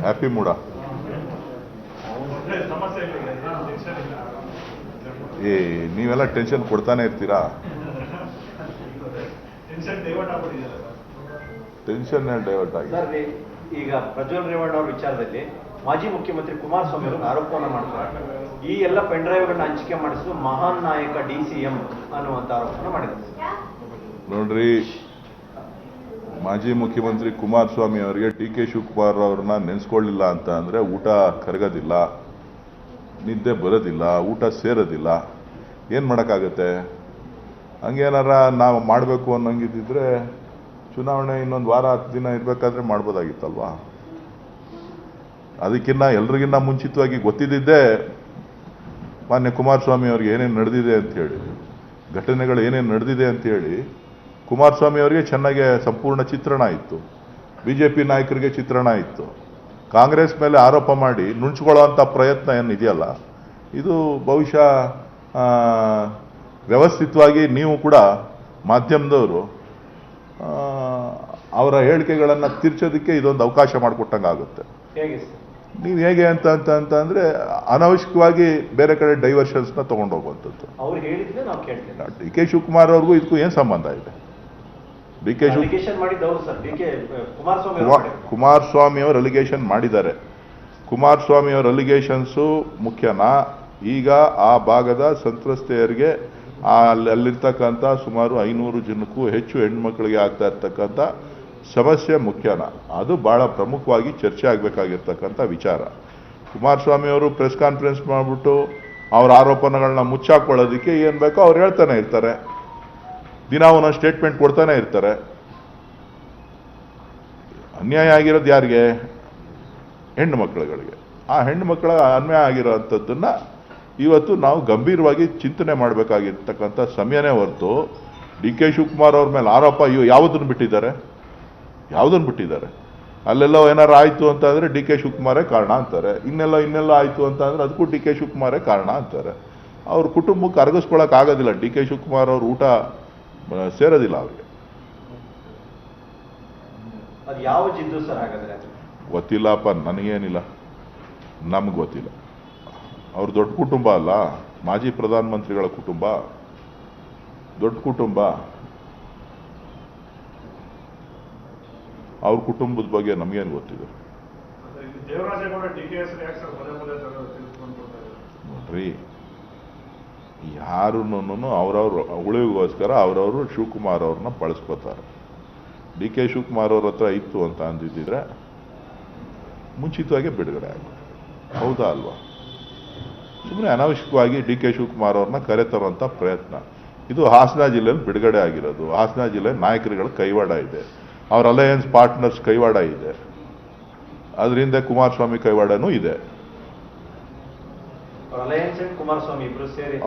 Happy ಮೂಡ ಏ ನೀವೆಲ್ಲ tension ಕೊಡ್ತಾನೆ ಇರ್ತೀರಾ? ಟೆನ್ಷನ್ ಡೈವರ್ಟ್ ಆಗಿ ಸರ್ ಈ- ಈಗ ಪ್ರಜ್ವಲ್ ರೇವಣ್ಣ ಅವರ ವಿಚಾರದಲ್ಲಿ ಮಾಜಿ ಮುಖ್ಯಮಂತ್ರಿ ಕುಮಾರಸ್ವಾಮಿ ಅವರು ಆರೋಪವನ್ನು ಮಾಡ್ತಾರೆ. ಈ ಎಲ್ಲ ಪೆನ್ ಡ್ರೈವ್ಗಳನ್ನ ಹಂಚಿಕೆ ಮಾಡಿಸಲು ಮಹಾನ್ ನಾಯಕ ಡಿ ಸಿ ಎಂ ಅನ್ನುವಂತ ಆರೋಪವನ್ನು ಮಾಡಿದ್ದಾರೆ. ನೋಡ್ರಿ ಮಾಜಿ ಮುಖ್ಯಮಂತ್ರಿ ಕುಮಾರಸ್ವಾಮಿ ಅವರಿಗೆ ಡಿ ಕೆ ಶಿವಕುಮಾರ್ ಅವ್ರನ್ನ ನೆನೆಸ್ಕೊಳ್ಳಿಲ್ಲ ಅಂತ ಅಂದರೆ ಊಟ ಕರಗೋದಿಲ್ಲ, ನಿದ್ದೆ ಬರೋದಿಲ್ಲ, ಊಟ ಸೇರೋದಿಲ್ಲ. ಏನು ಮಾಡೋಕ್ಕಾಗತ್ತೆ? ಹಂಗೇನಾರ ನಾವು ಮಾಡಬೇಕು ಅನ್ನೋಂಗಿದ್ದಿದ್ರೆ ಚುನಾವಣೆ ಇನ್ನೊಂದು ವಾರ, ಹತ್ತು ದಿನ ಇರಬೇಕಾದ್ರೆ ಮಾಡ್ಬೋದಾಗಿತ್ತಲ್ವಾ? ಅದಕ್ಕಿಂತ ಎಲ್ರಿಗಿನ್ನ ಮುಂಚಿತವಾಗಿ ಗೊತ್ತಿದ್ದಿದ್ದೇ ಮಾನ್ಯ ಕುಮಾರಸ್ವಾಮಿ ಅವ್ರಿಗೆ ಏನೇನು ನಡೆದಿದೆ ಅಂತೇಳಿ ಘಟನೆಗಳು ಏನೇನು ನಡೆದಿದೆ ಅಂತೇಳಿ ಕುಮಾರಸ್ವಾಮಿ ಅವರಿಗೆ ಚೆನ್ನಾಗಿ ಸಂಪೂರ್ಣ ಚಿತ್ರಣ ಇತ್ತು. ಬಿ ಜೆ ಪಿ ನಾಯಕರಿಗೆ ಚಿತ್ರಣ ಇತ್ತು. ಕಾಂಗ್ರೆಸ್ ಮೇಲೆ ಆರೋಪ ಮಾಡಿ ನುಣುಚ್ಕೊಳ್ಳೋವಂಥ ಪ್ರಯತ್ನ ಏನಿದೆಯಲ್ಲ ಇದು ಬಹುಶಃ ವ್ಯವಸ್ಥಿತವಾಗಿ ನೀವು ಕೂಡ ಮಾಧ್ಯಮದವರು ಅವರ ಹೇಳಿಕೆಗಳನ್ನು ತಿರ್ಚೋದಕ್ಕೆ ಇದೊಂದು ಅವಕಾಶ ಮಾಡಿಕೊಟ್ಟಂಗೆ ಆಗುತ್ತೆ. ನೀವು ಹೇಗೆ ಅಂತ ಅಂತ ಅಂತ ಅಂದರೆ ಅನಾವಶ್ಯಕವಾಗಿ ಬೇರೆ ಕಡೆ ಡೈವರ್ಷನ್ಸ್ನ ತೊಗೊಂಡೋಗುವಂಥದ್ದು ಡಿ ಕೆ ಶಿವಕುಮಾರ್ ಅವ್ರಿಗೂ ಇದಕ್ಕೂ ಏನು ಸಂಬಂಧ ಇದೆ? ಡಿ ಕೆ ಅವರು. ಕುಮಾರಸ್ವಾಮಿ ಅಲಿಗೇಷನ್ ಮಾಡಿದ್ದಾರೆ. ಕುಮಾರಸ್ವಾಮಿಯವರ ಅಲಿಗೇಷನ್ಸು ಮುಖ್ಯನಾ? ಈಗ ಆ ಭಾಗದ ಸಂತ್ರಸ್ತೆಯರಿಗೆ ಅಲ್ಲಿ ಅಲ್ಲಿರ್ತಕ್ಕಂಥ ಸುಮಾರು ಐನೂರು ಜನಕ್ಕೂ ಹೆಚ್ಚು ಹೆಣ್ಮಕ್ಳಿಗೆ ಆಗ್ತಾ ಇರ್ತಕ್ಕಂಥ ಸಮಸ್ಯೆ ಮುಖ್ಯನಾ? ಅದು ಭಾಳ ಪ್ರಮುಖವಾಗಿ ಚರ್ಚೆ ಆಗಬೇಕಾಗಿರ್ತಕ್ಕಂಥ ವಿಚಾರ. ಕುಮಾರಸ್ವಾಮಿ ಅವರು ಪ್ರೆಸ್ ಕಾನ್ಫರೆನ್ಸ್ ಮಾಡಿಬಿಟ್ಟು ಅವರ ಆರೋಪಣೆಗಳನ್ನ ಮುಚ್ಚಾಕೊಳ್ಳೋದಕ್ಕೆ ಏನು ಬೇಕೋ ಅವ್ರು ಹೇಳ್ತಾನೆ ಇರ್ತಾರೆ. ದಿನ ಒಂದೊಂದು ಸ್ಟೇಟ್ಮೆಂಟ್ ಕೊಡ್ತಾನೆ ಇರ್ತಾರೆ. ಅನ್ಯಾಯ ಆಗಿರೋದು ಯಾರಿಗೆ? ಹೆಣ್ಣು ಮಕ್ಕಳುಗಳಿಗೆ. ಆ ಹೆಣ್ಣು ಮಕ್ಕಳ ಅನ್ಯಾಯ ಆಗಿರೋವಂಥದ್ದನ್ನ ಇವತ್ತು ನಾವು ಗಂಭೀರವಾಗಿ ಚಿಂತನೆ ಮಾಡಬೇಕಾಗಿರ್ತಕ್ಕಂಥ ಸಮಯನೇ ಹೊರತು ಡಿ ಕೆ ಶಿವಕುಮಾರ್ ಅವ್ರ ಮೇಲೆ ಆರೋಪ ಇವು ಯಾವುದನ್ನು ಬಿಟ್ಟಿದ್ದಾರೆ? ಯಾವುದನ್ನು ಬಿಟ್ಟಿದ್ದಾರೆ? ಅಲ್ಲೆಲ್ಲೋ ಏನಾರು ಆಯಿತು ಅಂತ ಅಂದರೆ ಡಿ ಕೆ ಶಿವಕುಮಾರೇ ಕಾರಣ ಅಂತಾರೆ. ಇನ್ನೆಲ್ಲ ಇನ್ನೆಲ್ಲ ಆಯಿತು ಅಂತ ಅಂದರೆ ಅದಕ್ಕೂ ಡಿ ಕೆ ಶಿವಕುಮಾರೇ ಕಾರಣ ಅಂತಾರೆ. ಅವ್ರ ಕುಟುಂಬಕ್ಕೆ ಅರಗಿಸ್ಕೊಳಕ್ಕಾಗೋದಿಲ್ಲ. ಡಿ ಕೆ ಶಿವಕುಮಾರ್ ಅವ್ರ ಊಟ ಸೇರೋದಿಲ್ಲ ಅವ್ರಿಗೆ. ಅದು ಯಾವ ಜಿದ್ದು ಸರ್ ಹಾಗಾದ್ರೆ? ಗೊತ್ತಿಲ್ಲಪ್ಪ ನನಗೇನಿಲ್ಲ. ನಮ್ಗೆ ಗೊತ್ತಿಲ್ಲ. ಅವ್ರ ದೊಡ್ಡ ಕುಟುಂಬ ಅಲ್ಲ ಮಾಜಿ ಪ್ರಧಾನಮಂತ್ರಿಗಳ ಕುಟುಂಬ. ದೊಡ್ಡ ಕುಟುಂಬ. ಅವ್ರ ಕುಟುಂಬದ ಬಗ್ಗೆ ನಮಗೇನು ಗೊತ್ತಿದೆ? ನೋಡ್ರಿ. ಯಾರನ್ನು ಅವ್ರವ್ರ ಉಳಿವಿಗೋಸ್ಕರ ಅವರವರು ಶಿವಕುಮಾರ್ ಅವ್ರನ್ನ ಬಳಸ್ಕೋತಾರೆ. ಡಿ ಕೆ ಶಿವಕುಮಾರ್ ಅವ್ರ ಹತ್ರ ಇತ್ತು ಅಂತ ಅಂದಿದ್ದಿದ್ರೆ ಮುಂಚಿತವಾಗಿ ಬಿಡುಗಡೆ ಆಗುತ್ತೆ ಹೌದಾ ಅಲ್ವಾ? ಸುಮ್ಮನೆ ಅನಾವಶ್ಯಕವಾಗಿ ಡಿ ಕೆ ಶಿವಕುಮಾರ್ ಅವ್ರನ್ನ ಕರೆ ತರುವಂಥ ಪ್ರಯತ್ನ. ಇದು ಹಾಸನ ಜಿಲ್ಲೆಯಲ್ಲಿ ಬಿಡುಗಡೆ ಆಗಿರೋದು. ಹಾಸನ ಜಿಲ್ಲೆ ನಾಯಕರುಗಳ ಕೈವಾಡ ಇದೆ. ಅವ್ರ ಅಲಯನ್ಸ್ ಪಾರ್ಟ್ನರ್ಸ್ ಕೈವಾಡ ಇದೆ. ಅದರಿಂದ ಕುಮಾರಸ್ವಾಮಿ ಕೈವಾಡನೂ ಇದೆ.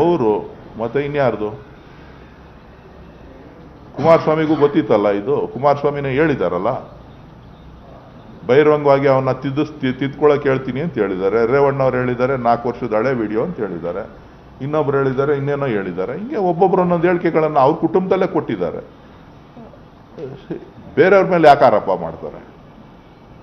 ಅವರು ಮತ್ತೆ ಇನ್ಯಾರ್ದು? ಕುಮಾರಸ್ವಾಮಿಗೂ ಗೊತ್ತಿತ್ತಲ್ಲ ಇದು? ಕುಮಾರಸ್ವಾಮಿನೇ ಹೇಳಿದಾರಲ್ಲ? ಬಹಿರಂಗವಾಗಿ ಅವನ್ನ ತಿದ್ದಿಸ್ ತಿದ್ಕೊಳಕ್ ಹೇಳ್ತೀನಿ ಅಂತ ಹೇಳಿದ್ದಾರೆ. ರೇವಣ್ಣ ಅವ್ರು ಹೇಳಿದ್ದಾರೆ, ನಾಲ್ಕು ವರ್ಷದ ಹಳೆ ವಿಡಿಯೋ ಅಂತ ಹೇಳಿದ್ದಾರೆ. ಇನ್ನೊಬ್ರು ಹೇಳಿದ್ದಾರೆ, ಇನ್ನೇನೋ ಹೇಳಿದ್ದಾರೆ. ಹಿಂಗೆ ಒಬ್ಬೊಬ್ರು ಒಂದೊಂದು ಹೇಳಿಕೆಗಳನ್ನು ಅವ್ರ ಕುಟುಂಬದಲ್ಲೇ ಕೊಟ್ಟಿದ್ದಾರೆ. ಬೇರೆಯವ್ರ ಮೇಲೆ ಯಾಕಾರಪ್ಪ ಮಾಡ್ತಾರೆ?